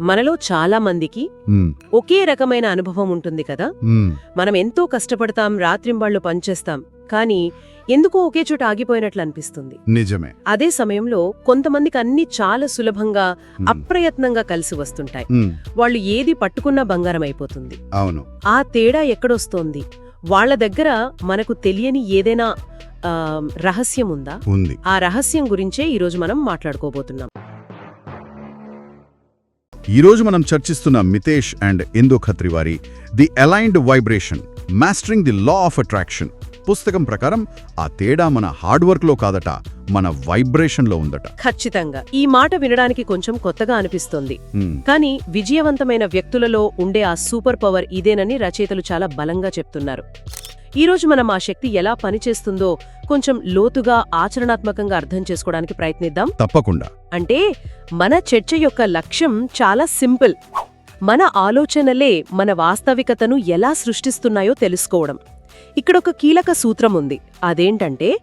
మనలో చాలా మందికి. ఒకే రకమైన అనుభవం ఉంటుంది కదా. మనం ఎంతో కష్టపడతాం రాత్రింబాళ్ళు పనిచేస్తాం కానీ ఎందుకో ఒకే చోట ఆగిపోయినట్లు అనిపిస్తుంది. నిజమే. అదే సమయంలో కొంతమందికి అన్ని చాలా సులభంగా. అప్రయత్నంగా కలిసి వస్తుంటాయి. వాళ్ళు ఏది పట్టుకున్నా బంగారం అయిపోతుంది. అవును. ఆ తేడా ఎక్కడొస్తోంది? వాళ్ళ దగ్గర మనకు తెలియని ఏదైనా రహస్యం ఉందా? ఉంది. ఆ రహస్యం గురించే ఈరోజు మనం మాట్లాడుకోబోతున్నాం. ఈరోజు మనం చర్చిస్తున్న మితేష్ అండ్ ఇందు ఖత్రి వారి the aligned vibration mastering the law of attraction. పుస్తకం ప్రకారం ఆ తేడా మన హార్డ్ వర్క్లో కాదట మన వైబ్రేషన్లో ఉందట. ఖచ్చితంగా. ఈ మాట వినడానికి కొంచెం కొత్తగా అనిపిస్తోంది. కానీ విజయవంతమైన వ్యక్తులలో ఉండే ఆ సూపర్ పవర్ ఇదేనని రచయితలు చాలా బలంగా చెప్తున్నారు. ఈరోజు మనం ఆ శక్తి ఎలా పనిచేస్తుందో కొంచెం లోతుగా ఆచరణాత్మకంగా అర్థం చేసుకోవడానికి ప్రయత్నిద్దాం. తప్పకుండా. అంటే మన చర్చ యొక్క లక్ష్యం చాలా సింపుల్. మన ఆలోచనలే మన వాస్తవికతను ఎలా సృష్టిస్తున్నాయో తెలుసుకోవడం. ఇక్కడొక కీలక సూత్రం ఉంది. అదేంటంటే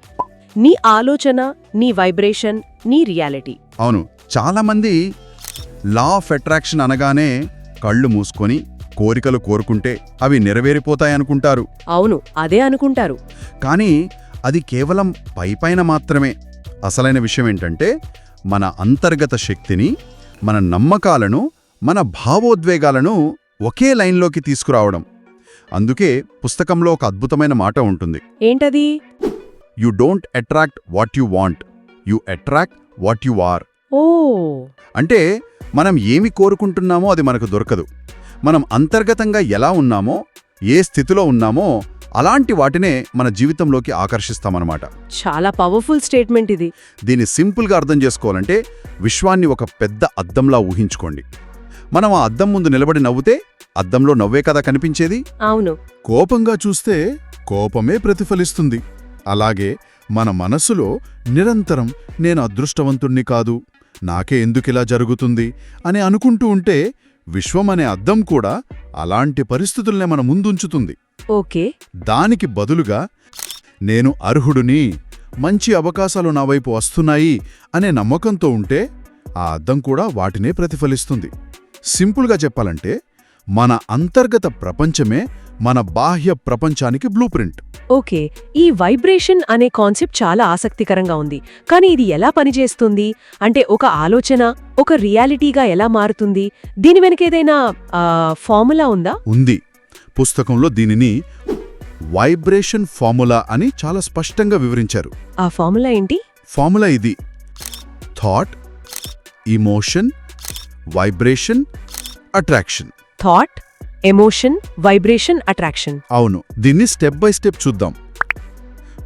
నీ ఆలోచన నీ వైబ్రేషన్ నీ రియాలిటీ. అవును. చాలామంది లా ఆఫ్ అట్రాక్షన్ అనగానే కళ్ళు మూసుకొని కోరికలు కోరుకుంటే అవి నెరవేరిపోతాయనుకుంటారు. అవును అదే అనుకుంటారు. కానీ అది కేవలం పైపైన మాత్రమే. అసలైన విషయం ఏంటంటే మన అంతర్గత శక్తిని మన నమ్మకాలను మన భావోద్వేగాలను ఒకే లైన్లోకి తీసుకురావడం. అందుకే పుస్తకంలో ఒక అద్భుతమైన మాట ఉంటుంది. ఏంటది? You don't attract what you want you attract what you are ఓ. అంటే మనం ఏమి కోరుకుంటున్నామో అది మనకు దొరకదు. మనం అంతర్గతంగా ఎలా ఉన్నామో ఏ స్థితిలో ఉన్నామో అలాంటి వాటినే మన జీవితంలోకి ఆకర్షిస్తామన్నమాట. చాలా పవర్ఫుల్ స్టేట్మెంట్ ఇది. దీన్ని సింపుల్గా అర్థం చేసుకోవాలంటే విశ్వాన్ని ఒక పెద్ద అద్దంలా ఊహించుకోండి. మనం ఆ అద్దం ముందు నిలబడి నవ్వుతే అద్దంలో నవ్వే కదా కనిపించేది? అవును. కోపంగా చూస్తే కోపమే ప్రతిఫలిస్తుంది. అలాగే మన మనసులో నిరంతరం నేను అదృష్టవంతుణ్ణి కాదు నాకే ఎందుకిలా జరుగుతుంది అని అనుకుంటూ ఉంటే విశ్వం అనే అద్దం కూడా అలాంటి పరిస్థితుల్నే మన ముందుంచుతుంది. ఓకే. దానికి బదులుగా నేను అర్హుడుని మంచి అవకాశాలు నా వైపు వస్తున్నాయి అనే నమ్మకంతో ఉంటే ఆ అద్దం కూడా వాటినే ప్రతిఫలిస్తుంది. సింపుల్గా చెప్పాలంటే మన అంతర్గత ప్రపంచమే మన బాహ్య ప్రపంచానికి బ్లూ ప్రింట్ ఓకే ఈ వైబ్రేషన్ అనే కాన్సెప్ట్ చాలా ఆసక్తికరంగా ఉంది. కానీ ఇది ఎలా పనిచేస్తుంది? అంటే ఒక ఆలోచన ఒక రియాలిటీగా ఎలా మారుతుంది? దీని వెనక ఏదైనా ఆ, ఫార్ములా ఉందా? ఉంది. పుస్తకంలో దీనిని వైబ్రేషన్ ఫార్ములా అని చాలా స్పష్టంగా వివరించారు. ఆ ఫార్ములా ఏంటి? ఫార్ములా ఇది. Thought emotion vibration attraction thought emotion vibration attraction అవును దీన్ని స్టెప్ బై స్టెప్ చూద్దాం.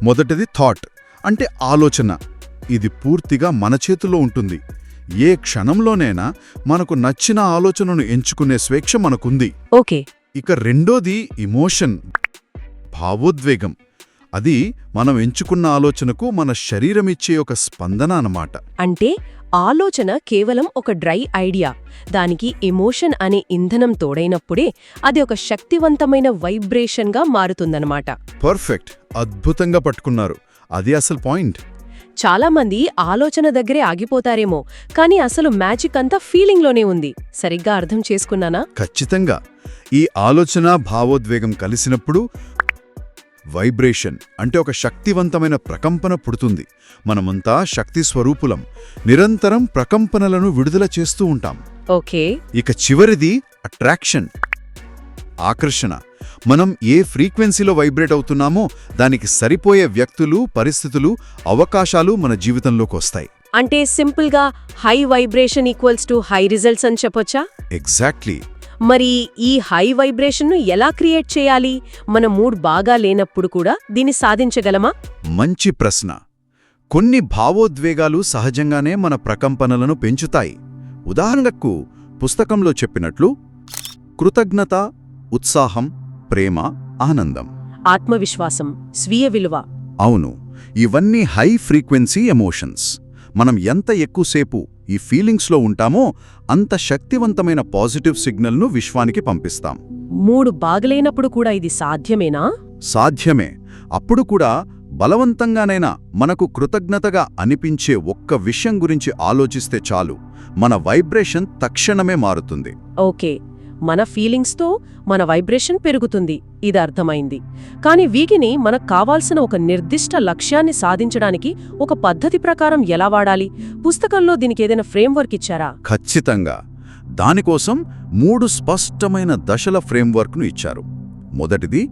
మొదటిది థాట్ అంటే ఆలోచన. ఇది పూర్తిగా మన చేతిలో ఉంటుంది. ఏ క్షణంలోనైనా మనకు నచ్చిన ఆలోచనను ఎంచుకునే స్వేచ్ఛ మనకుంది. ఓకే ఇక రెండోది ఇమోషన్ భావోద్వేగం. అది మనం ఎంచుకున్న ఆలోచనకు మన శరీరం ఇచ్చే ఒక స్పందన అన్నమాట. అంటే ఆలోచన కేవలం ఒక డ్రై ఐడియా. దానికి ఎమోషన్ అనే ఇంధనం తోడైనప్పుడే అది ఒక శక్తివంతమైన వైబ్రేషన్గా మారుతుందన్నమాట. పర్ఫెక్ట్. అద్భుతంగా పట్టుకున్నారు. అది అసలు పాయింట్. చాలామంది ఆలోచన దగ్గరే ఆగిపోతారేమో కానీ అసలు మ్యాజిక్ అంతా ఫీలింగ్లోనే ఉంది. సరిగ్గా అర్థం చేసుకున్నానా? ఖచ్చితంగా. ఈ ఆలోచన భావోద్వేగం కలిసినప్పుడు వైబ్రేషన్ అంటే ఒక శక్తివంతమైన ప్రకంపన పుడుతుంది. మనమంతా శక్తి స్వరూపులం. నిరంతరం ప్రకంపనలను విడుదల చేస్తూ ఉంటాం. ఓకే. ఇక చివరిది అట్రాక్షన్. ఆకర్షణ. మనం ఏ ఫ్రీక్వెన్సీలో వైబ్రేట్ అవుతున్నామో దానికి సరిపోయే వ్యక్తులు పరిస్థితులు అవకాశాలు మన జీవితంలోకి వస్తాయి. అంటే సింపుల్గా high vibration equals to high results అని చెప్పొచ్చా? ఎగ్జాక్ట్లీ. మరి ఈ హై వైబ్రేషన్ను ఎలా క్రియేట్ చేయాలి? మన మూడ్ బాగా లేనప్పుడు కూడా దీన్ని సాధించగలమా? మంచి ప్రశ్న. కొన్ని భావోద్వేగాలు సహజంగానే మన ప్రకంపనలను పెంచుతాయి. ఉదాహరణకు పుస్తకంలో చెప్పినట్లు కృతజ్ఞత ఉత్సాహం ప్రేమ ఆనందం. ఆత్మవిశ్వాసం స్వీయ విలువ. అవును ఇవన్నీ హై ఫ్రీక్వెన్సీ ఎమోషన్స్ మనం ఎంత ఎక్కువసేపు ఈ ఫీలింగ్స్లో ఉంటామో అంత శక్తివంతమైన పాజిటివ్ సిగ్నల్ను విశ్వానికి పంపిస్తాం. మూడు బాగలేనప్పుడు కూడా ఇది సాధ్యమేనా? సాధ్యమే. అప్పుడు కూడా బలవంతంగానైనా మనకు కృతజ్ఞతగా అనిపించే ఒక్క విషయం గురించి ఆలోచిస్తే చాలు. మన వైబ్రేషన్ తక్షణమే మారుతుంది. ఓకే. మన ఫీలింగ్స్తో మన వైబ్రేషన్ పెరుగుతుంది ఇది అర్థమైంది. కానీ వీటిని మనకు కావాల్సిన ఒక నిర్దిష్ట లక్ష్యాన్ని సాధించడానికి ఒక పద్ధతి ప్రకారం ఎలా వాడాలి? పుస్తకంలో దీనికి ఏదైనా ఫ్రేమ్వర్క్ ఇచ్చారా? ఖచ్చితంగా. దానికోసం మూడు స్పష్టమైన దశల ఫ్రేమ్వర్క్ను ఇచ్చారు. మొదటిది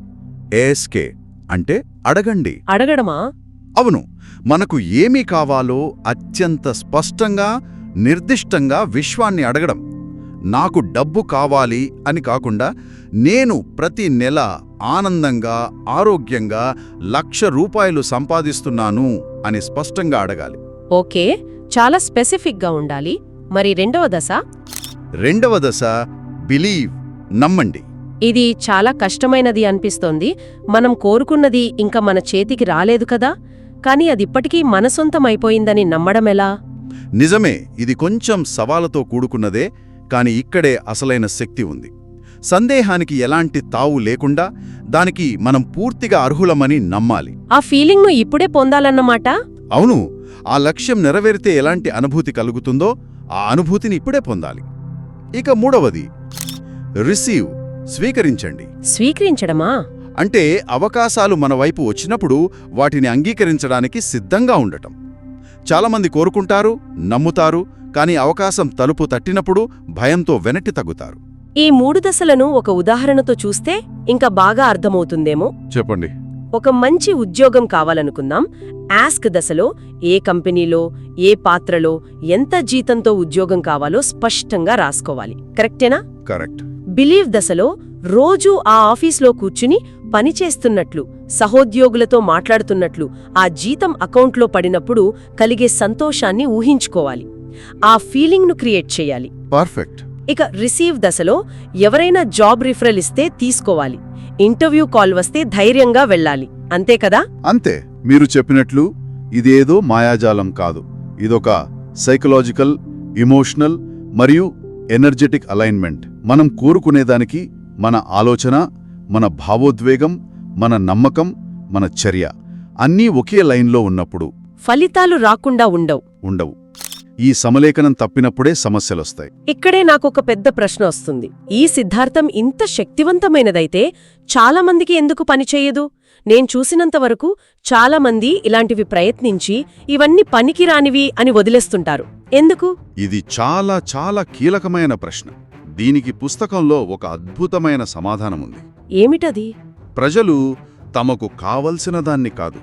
ఏఎస్కే అంటే అడగండి. అడగడమా? అవును. మనకు ఏమి కావాలో అత్యంత స్పష్టంగా నిర్దిష్టంగా విశ్వాన్ని అడగడం. నాకు డబ్బు కావాలి అని కాకుండా నేను ప్రతి నెల ఆనందంగా ఆరోగ్యంగా లక్ష రూపాయలు సంపాదిస్తున్నాను అని స్పష్టంగా అడగాలి. ఓకే చాలా స్పెసిఫిక్గా ఉండాలి. మరి రెండవ దశ? రెండవ దశ బిలీవ్ నమ్మండి. ఇది చాలా కష్టమైనది అనిపిస్తోంది. మనం కోరుకున్నది ఇంకా మన చేతికి రాలేదు కదా? కానీ అది ఇప్పటికీ మన సొంతమైపోయిందని నమ్మడమెలా నిజమే ఇది కొంచెం సవాలుతో కూడుకున్నదే. కాని ఇక్కడే అసలైన శక్తి ఉంది. సందేహానికి ఎలాంటి తావు లేకుండా దానికి మనం పూర్తిగా అర్హులమని నమ్మాలి. ఆ ఫీలింగ్ను ఇప్పుడే పొందాలన్నమాట? అవును ఆ లక్ష్యం నెరవేరితే ఎలాంటి అనుభూతి కలుగుతుందో ఆ అనుభూతిని ఇప్పుడే పొందాలి. ఇక మూడవది రిసీవ్ స్వీకరించండి. స్వీకరించడమా? అంటే అవకాశాలు మన వైపు వచ్చినప్పుడు వాటిని అంగీకరించడానికి సిద్ధంగా ఉండటం. చాలామంది కోరుకుంటారు నమ్ముతారు కానీ అవకాశం తలుపు తట్టినప్పుడు భయంతో వెనక్కి తగ్గుతారు. ఈ మూడు దశలను ఒక ఉదాహరణతో చూస్తే ఇంకా బాగా అర్థమవుతుందేమో? చెప్పండి. ఒక మంచి ఉద్యోగం కావాలనుకుందాం. ఆస్క్ దశలో ఏ కంపెనీలో ఏ పాత్రలో ఎంత జీతంతో ఉద్యోగం కావాలో స్పష్టంగా రాసుకోవాలి. కరెక్టేనా? కరెక్ట్. బిలీవ్ దశలో రోజూ ఆ ఆఫీస్లో కూర్చుని పనిచేస్తున్నట్లు సహోద్యోగులతో మాట్లాడుతున్నట్లు ఆ జీతం అకౌంట్లో పడినప్పుడు కలిగే సంతోషాన్ని ఊహించుకోవాలి. ఆ ఫీలింగ్ను క్రియేట్ చేయాలి. పర్ఫెక్ట్ ఇక రిసీవ్ దశలో ఎవరైనా జాబ్ రిఫరల్ ఇస్తే తీసుకోవాలి. ఇంటర్వ్యూ కాల్ వస్తే ధైర్యంగా వెళ్ళాలి. అంతే కదా? అంతే. మీరు చెప్పినట్లు ఇదేదో మాయాజాలం కాదు. ఇదొక సైకలాజికల్ ఇమోషనల్ మరియు ఎనర్జెటిక్ అలైన్మెంట్ మనం కోరుకునేదానికి మన ఆలోచన మన భావోద్వేగం మన నమ్మకం మన చర్య అన్నీ ఒకే లైన్లో ఉన్నప్పుడు ఫలితాలు రాకుండా ఉండవు. ఉండవు. ఈ సమలేఖనం తప్పినప్పుడే సమస్యలొస్తాయి. ఇక్కడే నాకొక పెద్ద ప్రశ్న వస్తుంది. ఈ సిద్ధార్థం ఇంత శక్తివంతమైనదైతే చాలామందికి ఎందుకు పనిచేయదు నేను చూసినంతవరకు చాలామంది ఇలాంటివి ప్రయత్నించి ఇవన్నీ పనికిరానివి అని వదిలేస్తుంటారు. ఎందుకు? ఇది చాలా చాలా కీలకమైన ప్రశ్న. దీనికి పుస్తకంలో ఒక అద్భుతమైన సమాధానముంది. ఏమిటది? ప్రజలు తమకు కావలసిన దాన్ని కాదు.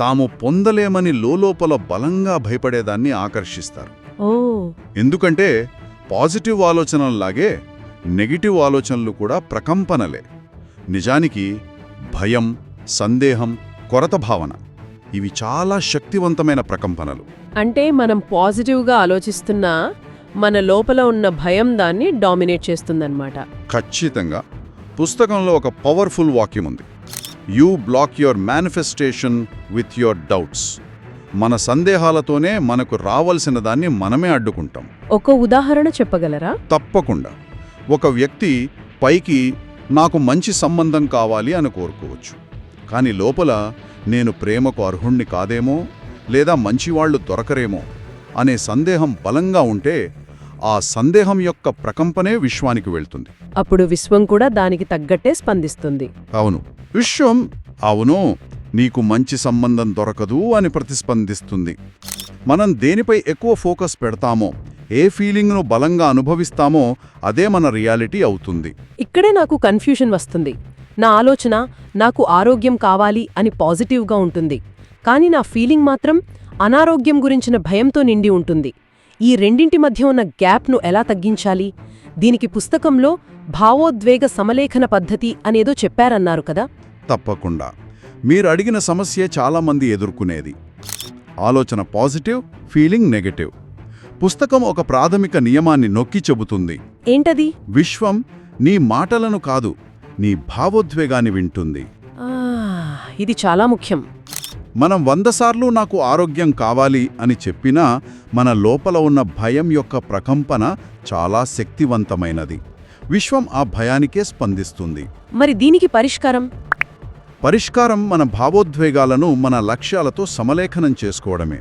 తాము పొందలేమని లోలోపల బలంగా భయపడేదాన్ని ఆకర్షిస్తారు. ఎందుకంటే పాజిటివ్ ఆలోచనల్లాగే నెగిటివ్ ఆలోచనలు కూడా ప్రకంపనలే. నిజానికి భయం సందేహం కొరత భావన ఇవి చాలా శక్తివంతమైన ప్రకంపనలు. అంటే మనం పాజిటివ్గా ఆలోచిస్తున్నా మన లోపల ఉన్న భయం దాన్ని డామినేట్ చేస్తుందన్నమాట. ఖచ్చితంగా. పుస్తకంలో ఒక పవర్ఫుల్ వాక్యం ఉంది. You block your manifestation with your doubts. మన సందేహాలతోనే మనకు రావలసిన దాన్ని మనమే అడ్డుకుంటాం. ఒక ఉదాహరణ చెప్పగలరా? తప్పకుండా. ఒక వ్యక్తి పైకి నాకు మంచి సంబంధం కావాలి అని కోరుకోవచ్చు. కానీ లోపల నేను ప్రేమకు అర్హుణ్ణి కాదేమో లేదా మంచివాళ్ళు దొరకరేమో అనే సందేహం బలంగా ఉంటే ఆ సందేహం యొక్క ప్రకంపనే విశ్వానికి వెళ్తుంది. అప్పుడు విశ్వం కూడా దానికి తగ్గట్టే స్పందిస్తుంది. అవును. విశ్వం అవును నీకు మంచి సంబంధం దొరకదు అని ప్రతిస్పందిస్తుంది. మనం దేనిపై ఎక్కువ ఫోకస్ పెడతామో ఏ ఫీలింగ్ను బలంగా అనుభవిస్తామో అదే మన రియాలిటీ అవుతుంది. ఇక్కడే నాకు కన్ఫ్యూషన్ వస్తుంది. నా ఆలోచన నాకు ఆరోగ్యం కావాలి అని పాజిటివ్గా ఉంటుంది. కానీ నా ఫీలింగ్ మాత్రం అనారోగ్యం గురించిన భయంతో నిండి ఉంటుంది. ఈ రెండింటి మధ్య ఉన్న గ్యాప్ను ఎలా తగ్గించాలి? దీనికి పుస్తకంలో భావోద్వేగ సమలేఖన పద్ధతి అనేదో చెప్పారన్నారు కదా? తప్పకుండా. మీరు అడిగిన సమస్యే చాలామంది ఎదుర్కొనేది. ఆలోచన పాజిటివ్ ఫీలింగ్ నెగటివ్. పుస్తకం ఒక ప్రాథమిక నియమాన్ని నొక్కి చెబుతుంది. ఏంటది? విశ్వం నీ మాటలను కాదు నీ భావోద్వేగాన్ని వింటుంది. ఇది చాలా ముఖ్యం. మనం వందసార్లు నాకు ఆరోగ్యం కావాలి అని చెప్పినా మన లోపల ఉన్న భయం యొక్క ప్రకంపన చాలా శక్తివంతమైనది. విశ్వం ఆ భయానికే స్పందిస్తుంది. మరి దీనికి పరిష్కారం? పరిష్కారం మన భావోద్వేగాలను మన లక్ష్యాలతో సమలేఖనం చేసుకోవడమే.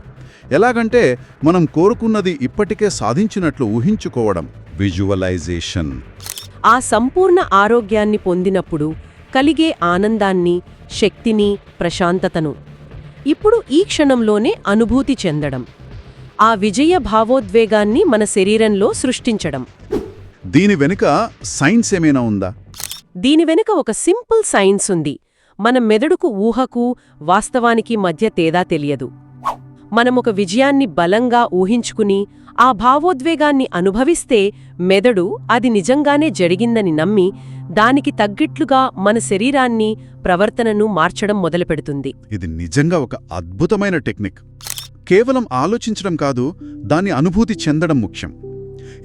ఎలాగంటే మనం కోరుకున్నది ఇప్పటికే సాధించినట్లు ఊహించుకోవడం. విజువలైజేషన్. ఆ సంపూర్ణ ఆరోగ్యాన్ని పొందినప్పుడు కలిగే ఆనందాన్ని శక్తిని ప్రశాంతతను ఇప్పుడు ఈ క్షణంలోనే అనుభూతి చెందడం. ఆ విజయ భావోద్వేగాన్ని మన శరీరంలో సృష్టించడం. దీని వెనుక సైన్స్ ఏమైనా ఉందా? దీని వెనుక ఒక సింపుల్ సైన్స్ ఉంది. మన మెదడుకు ఊహకు వాస్తవానికి మధ్య తేడా తెలియదు. మనమొక విజయాన్ని బలంగా ఊహించుకుని ఆ భావోద్వేగాన్ని అనుభవిస్తే మెదడు అది నిజంగానే జరిగిందని నమ్మి దానికి తగ్గిట్లుగా మన శరీరాన్ని ప్రవర్తనను మార్చడం మొదలుపెడుతుంది. ఇది నిజంగా ఒక అద్భుతమైన టెక్నిక్. కేవలం ఆలోచించడం కాదు దాన్ని అనుభూతి చెందడం ముఖ్యం.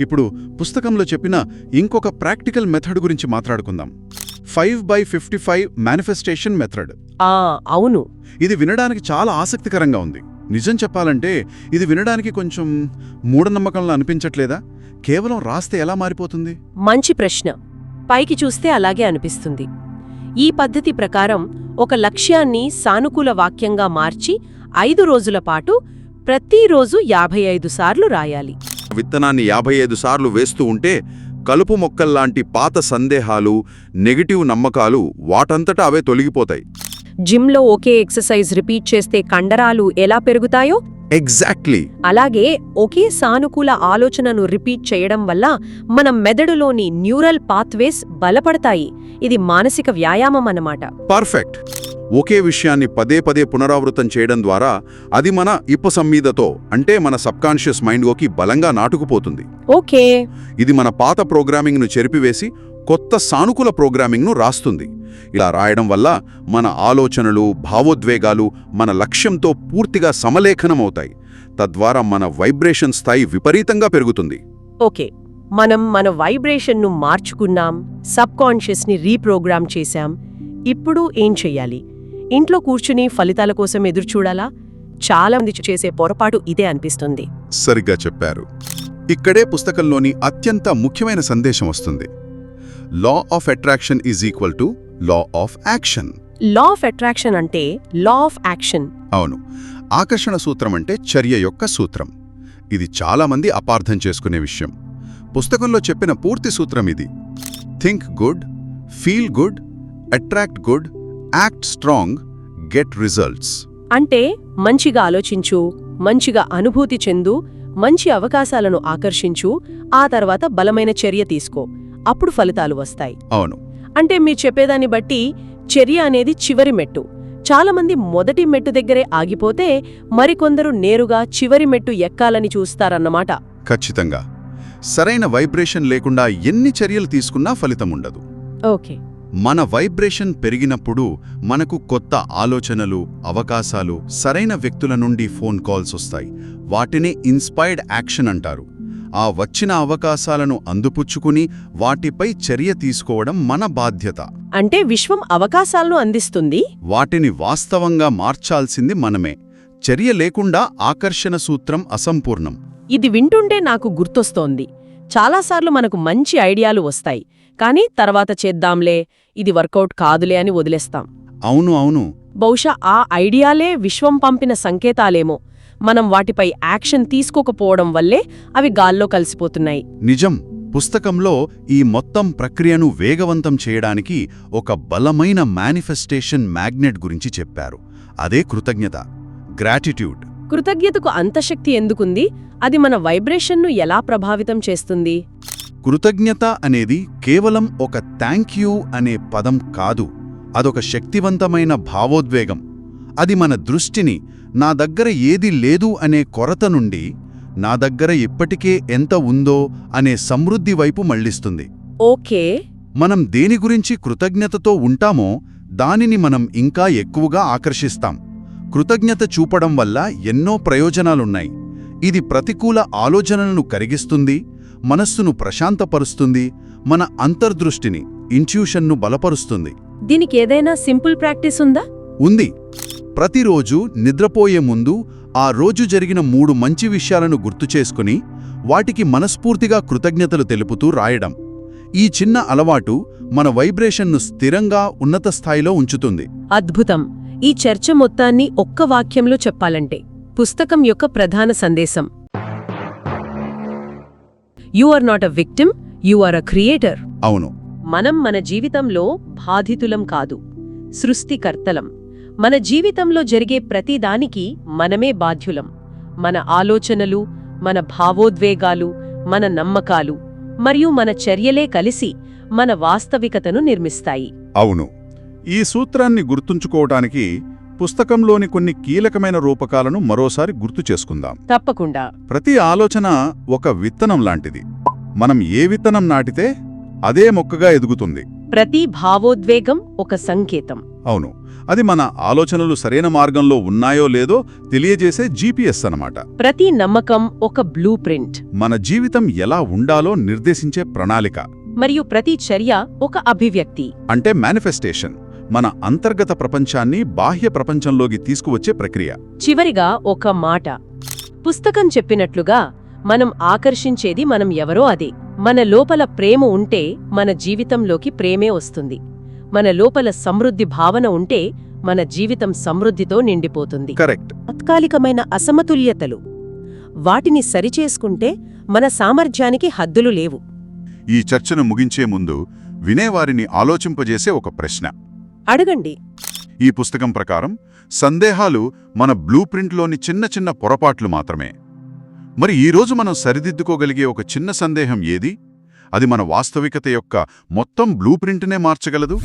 ఇప్పుడు పుస్తకంలో చెప్పిన ఇంకొక ప్రాక్టికల్ మెథడ్ గురించి మాట్లాడుకుందాం. Five by fifty five manifestation method. ఆ అవును. ఇది వినడానికి చాలా ఆసక్తికరంగా ఉంది. నిజం చెప్పాలంటే ఇది వినడానికి కొంచెం మూఢనమ్మకంలో అనిపించట్లేదా? కేవలం రాస్తే ఎలా మారిపోతుంది? మంచి ప్రశ్న. పైకి చూస్తే అలాగే అనిపిస్తుంది. ఈ పద్ధతి ప్రకారం ఒక లక్ష్యాన్ని సానుకూల వాక్యంగా మార్చి ఐదు రోజుల పాటు ప్రతిరోజు యాభై ఐదు సార్లు రాయాలి. విత్తనాన్ని యాభై ఐదు సార్లు వేస్తూ ఉంటే కలుపు మొక్కల్లాంటి పాత సందేహాలు నెగిటివ్ నమ్మకాలు వాటంతటా అవే తొలగిపోతాయి. జిమ్లో ఒకే ఎక్సర్సైజ్ రిపీట్ చేస్తే కండరాలు ఎలా పెరుగుతాయో ఎగ్జాక్ట్లీ అలాగే ఒకే సానుకూల ఆలోచనను రిపీట్ చేయడం వల్ల మన మెదడులోని న్యూరల్ పాత్వేస్ బలపడతాయి. ఇది మానసిక వ్యాయామం అన్నమాట. పర్ఫెక్ట్ ఒకే విషయాన్ని పదే పదే పునరావృతం చేయడం ద్వారా అది మన ఇప్పసమ్మీదతో అంటే మన సబ్కాన్షియస్ మైండ్లోకి బలంగా నాటుకుపోతుంది. ఓకే. ఇది మన పాత ప్రోగ్రామింగ్ను చెరిపివేసి కొత్త సానుకూల ప్రోగ్రామింగ్ను రాస్తుంది. ఇలా రాయడం వల్ల మన ఆలోచనలు భావోద్వేగాలు మన లక్ష్యంతో పూర్తిగా సమలేఖనమవుతాయి. తద్వారా మన వైబ్రేషన్ స్థాయి విపరీతంగా పెరుగుతుంది. ఓకే. మనం మన వైబ్రేషన్ను మార్చుకున్నాం సబ్ కాన్షియస్ని రీప్రోగ్రామ్ చేశాం. ఇప్పుడు ఏం చెయ్యాలి? ఇంట్లో కూర్చుని ఫలితాల కోసం ఎదురుచూడాలా చాలా మంది చేసే పొరపాటు ఇదే అనిపిస్తుంది. సరిగ్గా చెప్పారు. ఇక్కడే పుస్తకంలోని అత్యంత ముఖ్యమైన సందేశం వస్తుంది. Law of attraction is equal to law of action law of attraction అంటే లా ఆఫ్ యాక్షన్ అవును. ఆకర్షణ సూత్రం అంటే చర్య యొక్క సూత్రం. ఇది చాలామంది అపార్థం చేసుకునే విషయం. పుస్తకంలో చెప్పిన పూర్తి సూత్రం ఇది. Think good feel good attract good act strong get results అంటే మంచిగా ఆలోచించు మంచిగా అనుభూతి చెందు మంచి అవకాశాలను ఆకర్షించు ఆ తర్వాత బలమైన చర్య తీసుకో. అప్పుడు ఫలితాలు వస్తాయి. అవును. అంటే మీరు చెప్పేదాన్ని బట్టి చర్య అనేది చివరి మెట్టు. చాలామంది మొదటి మెట్టు దగ్గరే ఆగిపోతే మరికొందరు నేరుగా చివరి మెట్టు ఎక్కాలని చూస్తారన్నమాట. ఖచ్చితంగా. సరైన వైబ్రేషన్ లేకుండా ఎన్ని చర్యలు తీసుకున్నా ఫలితం ఉండదు. ఓకే. మన వైబ్రేషన్ పెరిగినప్పుడు మనకు కొత్త ఆలోచనలు అవకాశాలు సరైన వ్యక్తుల నుండి ఫోన్ కాల్స్ వస్తాయి. వాటిని ఇన్స్పైర్డ్ యాక్షన్ అంటారు. ఆ వచ్చిన అవకాశాలను అందిపుచ్చుకుని వాటిపై చర్య తీసుకోవడం మన బాధ్యత. అంటే విశ్వం అవకాశాలను అందిస్తుంది? వాటిని వాస్తవంగా మార్చాల్సింది మనమే. చర్య లేకుండా ఆకర్షణ సూత్రం అసంపూర్ణం. ఇది వింటుంటే నాకు గుర్తొస్తోంది. చాలాసార్లు మనకు మంచి ఐడియాలు వస్తాయి. కానీ తర్వాత చేద్దాంలే ఇది వర్కౌట్ కాదులే అని వదిలేస్తాం. అవును అవును. బహుశా ఆ ఐడియాలే విశ్వం పంపిన సంకేతాలేమో. మనం వాటిపై యాక్షన్ తీసుకోకపోవడం వల్లే అవి గాల్లో కలిసిపోతున్నాయి. నిజం. పుస్తకంలో ఈ మొత్తం ప్రక్రియను వేగవంతం చేయడానికి ఒక బలమైన మేనిఫెస్టేషన్ మ్యాగ్నెట్ గురించి చెప్పారు. అదే కృతజ్ఞత. గ్రాటిట్యూడ్ కృతజ్ఞతకు అంత శక్తి ఎందుకుంది? అది మన వైబ్రేషన్ను ఎలా ప్రభావితం చేస్తుంది? కృతజ్ఞత అనేది కేవలం ఒక థ్యాంక్ యూ అనే పదం కాదు. అదొక శక్తివంతమైన భావోద్వేగం. అది మన దృష్టిని నా దగ్గర ఏది లేదు అనే కొరత నుండి నా దగ్గర ఇప్పటికే ఎంత ఉందో అనే సమృద్ధి వైపు మళ్ళిస్తుంది ఓకే. మనం దేని గురించి కృతజ్ఞతతో ఉంటామో దానిని మనం ఇంకా ఎక్కువగా ఆకర్షిస్తాం. కృతజ్ఞత చూపడం వల్ల ఎన్నో ప్రయోజనాలున్నాయి. ఇది ప్రతికూల ఆలోచనలను కరిగిస్తుంది మనస్సును ప్రశాంతపరుస్తుంది మన అంతర్దృష్టిని ఇంట్యూషన్ను బలపరుస్తుంది. దీనికి ఏదైనా సింపుల్ ప్రాక్టీస్ ఉందా? ఉంది. ప్రతిరోజు నిద్రపోయే ముందు ఆ రోజు జరిగిన మూడు మంచి విషయాలను గుర్తుచేసుకుని వాటికి మనస్ఫూర్తిగా కృతజ్ఞతలు తెలుపుతూ రాయడం. ఈ చిన్న అలవాటు మన వైబ్రేషన్ను స్థిరంగా ఉన్నత స్థాయిలో ఉంచుతుంది. అద్భుతం! ఈ చర్చ మొత్తాన్ని ఒక్క వాక్యంలో చెప్పాలంటే పుస్తకం యొక్క ప్రధాన సందేశం. You are not a victim you are a creator. అవును. మనం మన జీవితంలో బాధితులం కాదు సృష్టికర్తలం. మన జీవితంలో జరిగే ప్రతిదానికి మనమే బాధ్యులం. మన ఆలోచనలు మన భావోద్వేగాలు మన నమ్మకాలు మరియు మన చర్యలే కలిసి మన వాస్తవికతను నిర్మిస్తాయి. అవును. ఈ సూత్రాన్ని గుర్తుంచుకోవటానికి పుస్తకంలోని కొన్ని కీలకమైన రూపకాలను మరోసారి గుర్తు చేసుకుందాం. తప్పకుండా. ప్రతి ఆలోచన ఒక విత్తనం లాంటిది. మనం ఏ విత్తనం నాటితే అదే మొక్కగా ఎదుగుతుంది. ప్రతి భావోద్వేగం ఒక సంకేతం. అవును. అది మన ఆలోచనలు సరైన మార్గంలో ఉన్నాయో లేదో తెలియజేసే జీపీఎస్ అన్నమాట. ప్రతి నమ్మకం ఒక బ్లూ ప్రింట్ మన జీవితం ఎలా ఉండాలో నిర్దేశించే ప్రణాళిక. మరియు ప్రతి చర్య ఒక అభివ్యక్తి. అంటే మేనిఫెస్టేషన్ మన అంతర్గత ప్రపంచాన్ని బాహ్య ప్రపంచంలోకి తీసుకువచ్చే ప్రక్రియ. చివరిగా ఒక మాట. పుస్తకం చెప్పినట్లుగా మనం ఆకర్షించేది మనం ఎవరో అదే. మన లోపల ప్రేమ ఉంటే మన జీవితంలోకి ప్రేమే వస్తుంది. మన లోపల సమృద్ధి భావన ఉంటే మన జీవితం సమృద్ధితో నిండిపోతుంది. కరెక్ట్. తాత్కాలికమైన అసమతుల్యతలు వాటిని సరిచేసుకుంటే మన సామర్థ్యానికి హద్దులు లేవు. ఈ చర్చను ముగించే ముందు వినేవారిని ఆలోచింపజేసే ఒక ప్రశ్న. అడగండి. ఈ పుస్తకం ప్రకారం సందేహాలు మన బ్లూ ప్రింట్లోని చిన్న చిన్న పొరపాట్లు మాత్రమే. మరి ఈరోజు మనం సరిదిద్దుకోగలిగే ఒక చిన్న సందేహం ఏది? అది మన వాస్తవికత యొక్క మొత్తం బ్లూ ప్రింట్నే మార్చగలదు?